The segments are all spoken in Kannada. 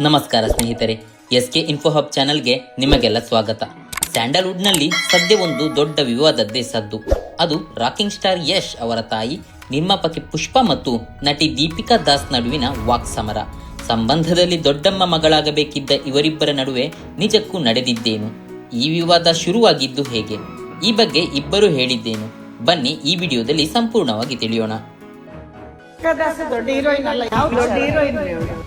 ನಮಸ್ಕಾರ ಸ್ನೇಹಿತರೆ ಎಸ್ ಕೆ ಇನ್ಫೋ ಹಬ್ ಚಾನಲ್ಗೆ ನಿಮಗೆಲ್ಲ ಸ್ವಾಗತ. ಸ್ಯಾಂಡಲ್ವುಡ್ನಲ್ಲಿ ಸದ್ಯ ಒಂದು ದೊಡ್ಡ ವಿವಾದದ್ದೇ ಸದ್ದು. ಅದು ರಾಕಿಂಗ್ ಸ್ಟಾರ್ ಯಶ್ ಅವರ ತಾಯಿ, ನಿರ್ಮಾಪಕಿ ಪುಷ್ಪ ಮತ್ತು ನಟಿ ದೀಪಿಕಾ ದಾಸ್ ನಡುವಿನ ವಾಕ್ ಸಮರ ಸಂಬಂಧದಲ್ಲಿ ದೊಡ್ಡಮ್ಮ ಮಗಳಾಗಬೇಕಿದ್ದ ಇವರಿಬ್ಬರ ನಡುವೆ ನಿಜಕ್ಕೂ ನಡೆದಿದ್ದೇನು? ಈ ವಿವಾದ ಶುರುವಾಗಿದ್ದು ಹೇಗೆ? ಈ ಬಗ್ಗೆ ಇಬ್ಬರು ಹೇಳಿದ್ದೇನು? ಬನ್ನಿ ಈ ವಿಡಿಯೋದಲ್ಲಿ ಸಂಪೂರ್ಣವಾಗಿ ತಿಳಿಯೋಣ. ದೊಡ್ಡ ಹೀರೋಯಿನ್ ಅಲ್ಲ ಯಾವ ದೊಡ್ಡ ಹೀರೋಯಿನ್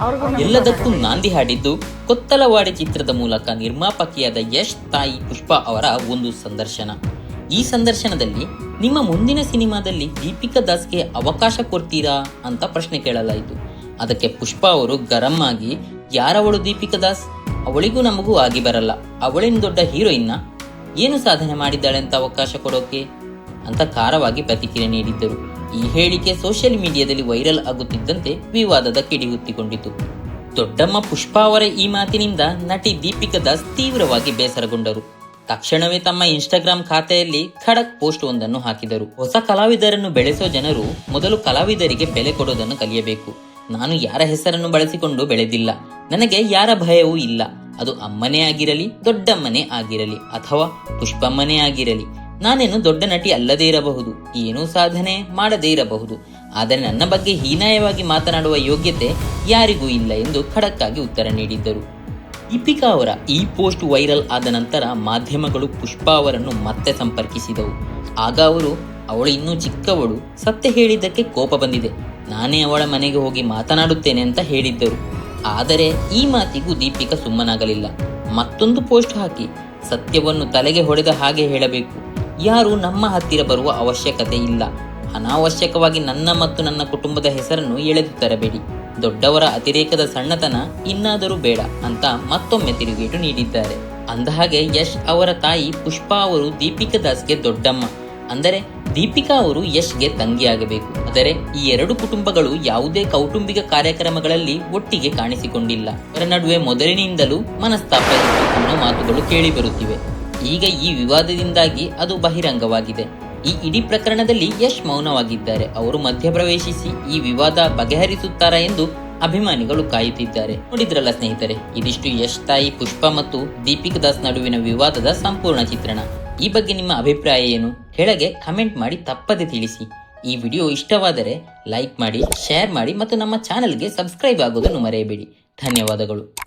ಅವ್ರಿಗೂ ಎಲ್ಲದಕ್ಕೂ ನಾಂದಿ ಹಾಡಿದ್ದು ಕೊತ್ತಲವಾಡಿ ಚಿತ್ರದ ಮೂಲಕ ನಿರ್ಮಾಪಕಿಯಾದ ಯಶ್ ತಾಯಿ ಪುಷ್ಪಾ ಅವರ ಒಂದು ಸಂದರ್ಶನ. ಈ ಸಂದರ್ಶನದಲ್ಲಿ ನಿಮ್ಮ ಮುಂದಿನ ಸಿನಿಮಾದಲ್ಲಿ ದೀಪಿಕಾ ದಾಸ್ಗೆ ಅವಕಾಶ ಕೊಡ್ತೀರಾ ಅಂತ ಪ್ರಶ್ನೆ ಕೇಳಲಾಯಿತು. ಅದಕ್ಕೆ ಪುಷ್ಪಾ ಅವರು ಗರಂ ಆಗಿ ಯಾರವಳು ದೀಪಿಕಾ ದಾಸ್? ಅವಳಿಗೂ ನಮಗೂ ಆಗಿ ಬರಲ್ಲ. ಅವಳಿನ ದೊಡ್ಡ ಹೀರೋಯಿನ್ನ ಏನು ಸಾಧನೆ ಮಾಡಿದ್ದಾಳೆ ಅಂತ ಅವಕಾಶ ಕೊಡೋಕೆ? ಅಂತ ಖಾರವಾಗಿ ಪ್ರತಿಕ್ರಿಯೆ ನೀಡಿದ್ದರು. ಈ ಹೇಳಿಕೆ ಸೋಷಿಯಲ್ ಮೀಡಿಯಾದಲ್ಲಿ ವೈರಲ್ ಆಗುತ್ತಿದ್ದಂತೆ ವಿವಾದದ ಕಿಡಿಯುತ್ತಿಕೊಂಡಿತು ದೊಡ್ಡಮ್ಮ ಪುಷ್ಪಾ ಅವರ ಈ ಮಾತಿನಿಂದ ನಟಿ ದೀಪಿಕಾ ದಾಸ್ ತೀವ್ರವಾಗಿ ಬೇಸರಗೊಂಡರು. ತಕ್ಷಣವೇ ತಮ್ಮ ಇನ್ಸ್ಟಾಗ್ರಾಮ್ ಖಾತೆಯಲ್ಲಿ ಖಡಕ್ ಪೋಸ್ಟ್ ಒಂದನ್ನು ಹಾಕಿದರು. ಹೊಸ ಕಲಾವಿದರನ್ನು ಬೆಳೆಸೋ ಜನರು ಮೊದಲು ಕಲಾವಿದರಿಗೆ ಬೆಲೆ ಕೊಡೋದನ್ನು ಕಲಿಯಬೇಕು. ನಾನು ಯಾರ ಹೆಸರನ್ನು ಬಳಸಿಕೊಂಡು ಬೆಳೆದಿಲ್ಲ. ನನಗೆ ಯಾರ ಭಯವೂ ಇಲ್ಲ. ಅದು ಅಮ್ಮನೇ ಆಗಿರಲಿ, ದೊಡ್ಡಮ್ಮನೇ ಆಗಿರಲಿ ಅಥವಾ ಪುಷ್ಪಮ್ಮನೇ ಆಗಿರಲಿ. ನಾನೇನು ದೊಡ್ಡ ನಟಿ ಅಲ್ಲದೇ ಇರಬಹುದು, ಏನೂ ಸಾಧನೆ ಮಾಡದೇ ಇರಬಹುದು. ಆದರೆ ನನ್ನ ಬಗ್ಗೆ ಹೀನಾಯವಾಗಿ ಮಾತನಾಡುವ ಯೋಗ್ಯತೆ ಯಾರಿಗೂ ಇಲ್ಲ ಎಂದು ಖಡಕ್ಕಾಗಿ ಉತ್ತರ ನೀಡಿದ್ದರು. ದೀಪಿಕಾ ಅವರ ಈ ಪೋಸ್ಟ್ ವೈರಲ್ ಆದ ನಂತರ ಮಾಧ್ಯಮಗಳು ಪುಷ್ಪಾ ಅವರನ್ನು ಮತ್ತೆ ಸಂಪರ್ಕಿಸಿದವು. ಆಗ ಅವರು, ಅವಳು ಇನ್ನೂ ಚಿಕ್ಕವಳು, ಸತ್ಯ ಹೇಳಿದ್ದಕ್ಕೆ ಕೋಪ ಬಂದಿದೆ. ನಾನೇ ಅವಳ ಮನೆಗೆ ಹೋಗಿ ಮಾತನಾಡುತ್ತೇನೆ ಅಂತ ಹೇಳಿದ್ದರು. ಆದರೆ ಈ ಮಾತಿಗೂ ದೀಪಿಕಾ ಸುಮ್ಮನಾಗಲಿಲ್ಲ. ಮತ್ತೊಂದು ಪೋಸ್ಟ್ ಹಾಕಿ, ಸತ್ಯವನ್ನು ತಲೆಗೆ ಹೊಡೆದ ಹಾಗೆ ಹೇಳಬೇಕು. ಯಾರು ನಮ್ಮ ಹತ್ತಿರ ಬರುವ ಅವಶ್ಯಕತೆ ಇಲ್ಲ. ಅನಾವಶ್ಯಕವಾಗಿ ನನ್ನ ಮತ್ತು ನನ್ನ ಕುಟುಂಬದ ಹೆಸರನ್ನು ಎಳೆದು ತರಬೇಡಿ. ದೊಡ್ಡವರ ಅತಿರೇಕದ ಸಣ್ಣತನ ಇನ್ನಾದರೂ ಬೇಡ ಅಂತ ಮತ್ತೊಮ್ಮೆ ತಿರುಗೇಟು ನೀಡಿದ್ದಾರೆ. ಅಂದಹಾಗೆ ಯಶ್ ಅವರ ತಾಯಿ ಪುಷ್ಪಾ ಅವರು ದೀಪಿಕಾ ದಾಸ್ಗೆ ದೊಡ್ಡಮ್ಮ. ಅಂದರೆ ದೀಪಿಕಾ ಅವರು ಯಶ್ಗೆ ತಂಗಿಯಾಗಬೇಕು. ಆದರೆ ಈ ಎರಡು ಕುಟುಂಬಗಳು ಯಾವುದೇ ಕೌಟುಂಬಿಕ ಕಾರ್ಯಕ್ರಮಗಳಲ್ಲಿ ಒಟ್ಟಿಗೆ ಕಾಣಿಸಿಕೊಂಡಿಲ್ಲ. ಅವರ ನಡುವೆ ಮೊದಲಿನಿಂದಲೂ ಮನಸ್ತಾಪ ಇತ್ತು ಅನ್ನೋ ಮಾತುಗಳು ಕೇಳಿ ಬರುತ್ತಿವೆ. ಈಗ ಈ ವಿವಾದದಿಂದಾಗಿ ಅದು ಬಹಿರಂಗವಾಗಿದೆ. ಈ ಇಡೀ ಪ್ರಕರಣದಲ್ಲಿ ಯಶ್ ಮೌನವಾಗಿದ್ದಾರೆ. ಅವರು ಮಧ್ಯಪ್ರವೇಶಿಸಿ ಈ ವಿವಾದ ಬಗೆಹರಿಸುತ್ತಾರಾ ಎಂದು ಅಭಿಮಾನಿಗಳು ಕಾಯುತ್ತಿದ್ದಾರೆ. ನೋಡಿದ್ರಲ್ಲ ಸ್ನೇಹಿತರೆ, ಇದಿಷ್ಟು ಯಶ್ ತಾಯಿ ಪುಷ್ಪ ಮತ್ತು ದೀಪಿಕಾ ದಾಸ್ ನಡುವಿನ ವಿವಾದದ ಸಂಪೂರ್ಣ ಚಿತ್ರಣ. ಈ ಬಗ್ಗೆ ನಿಮ್ಮ ಅಭಿಪ್ರಾಯ ಏನು? ಕೆಳಗೆ ಕಮೆಂಟ್ ಮಾಡಿ ತಪ್ಪದೆ ತಿಳಿಸಿ. ಈ ವಿಡಿಯೋ ಇಷ್ಟವಾದರೆ ಲೈಕ್ ಮಾಡಿ, ಶೇರ್ ಮಾಡಿ ಮತ್ತು ನಮ್ಮ ಚಾನೆಲ್ಗೆ ಸಬ್ಸ್ಕ್ರೈಬ್ ಆಗೋದನ್ನು ಮರೆಯಬೇಡಿ. ಧನ್ಯವಾದಗಳು.